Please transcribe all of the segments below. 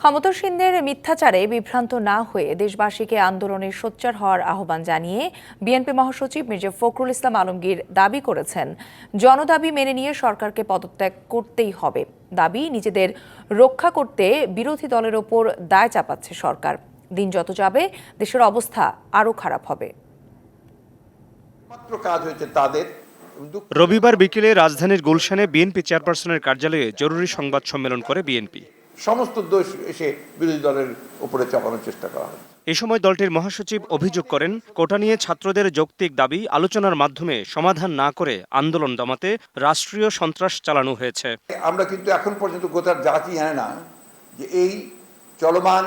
ক্ষমতাসীনদের মিথ্যাচারে বিভ্রান্ত না হয়ে দেশবাসীকে আন্দোলনে সোচ্চার হওয়ার আহ্বান জানিয়ে বিএনপি মহাসচিব মির্জা ফখরুল ইসলাম আলমগীর দাবি করেছেন, জনদাবি মেনে নিয়ে সরকারকে পদত্যাগ করতেই হবে। দাবি, নিজেদের রক্ষা করতে বিরোধী দলের ওপর দায় চাপাচ্ছে সরকার। দিন যত যাবে, দেশের অবস্থা আরও খারাপ হবে। কাজ হয়েছে তাদের রবিবার বিকেলে রাজধানীর গুলশানে বিএনপি চেয়ারপারসনের কার্যালয়ে জরুরি সংবাদ সম্মেলন করে বিএনপি। সমস্ত দোষ এসে বিরোধী দলের উপরে চাপানোর চেষ্টা করা হয় এ সময় দলটির মহাসচিব অভিযোগ করেন কোটা নিয়ে ছাত্রদের যৌক্তিক দাবি আলোচনার মাধ্যমে সমাধান না করে আন্দোলন দমাতে রাষ্ট্রীয় সন্ত্রাস চালানো হয়েছে। আমরা কিন্তু এখন পর্যন্ত গোটার জাতি জানে না যে এই চলমান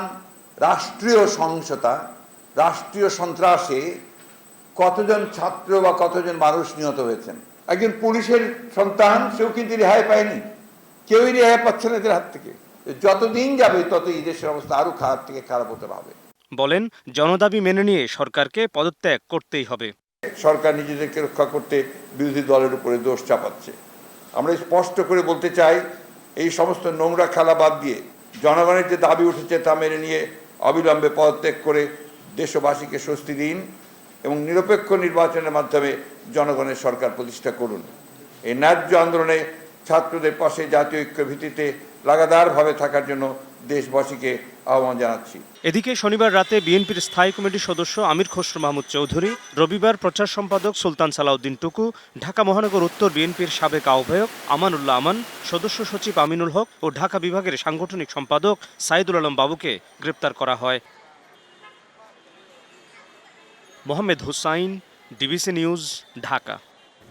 রাষ্ট্রীয় সহিংসতা রাষ্ট্রীয় সন্ত্রাসে কতজন ছাত্র বা কতজন মানুষ নিহত হয়েছেন? একজন পুলিশের সন্তান সেও কিন্তু রেহাই পায়নি। কেউই রেহাই পাচ্ছে না এদের হাত থেকে। যতদিন যাবে তত এই দেশের অবস্থা আরও খারাপ থেকে খারাপ হতে হবে বলেন জনদাবি মেনে নিয়ে সরকারকে পদত্যাগ করতেই হবে। সরকার নিজেদেরকে রক্ষা করতে বিরোধী দলের উপরে দোষ চাপাচ্ছে। আমরা স্পষ্ট করে বলতে চাই এই সমস্ত নোংরা খেলা বাদ দিয়ে জনগণের যে দাবি উঠেছে তা মেনে নিয়ে অবিলম্বে পদত্যাগ করে দেশবাসীকে স্বস্তি দিন এবং নিরপেক্ষ নির্বাচনের মাধ্যমে জনগণের সরকার প্রতিষ্ঠা করুন। এই ন্যায্য আন্দোলনে ছাত্রদের পাশে জাতীয় ঐক্য ভিত্তিতে লাগাতারভাবে থাকার জন্য দেশবাসীকে আহ্বান জানাচ্ছি। এদিকে শনিবার রাতে বিএনপির স্থায়ী কমিটির সদস্য আমির খসরু মাহমুদ চৌধুরী, রবিবার প্রচার সম্পাদক সুলতান সালাউদ্দিন টুকু, ঢাকা মহানগর উত্তর বিএনপির সাবেক আহ্বায়ক আমানুল্লাহ আমান, সদস্য সচিব আমিনুল হক ও ঢাকা বিভাগের সাংগঠনিক সম্পাদক সাইদুল আলম বাবুকে গ্রেপ্তার করা হয়। Mohammad Hussain, DBC news, Dhaka.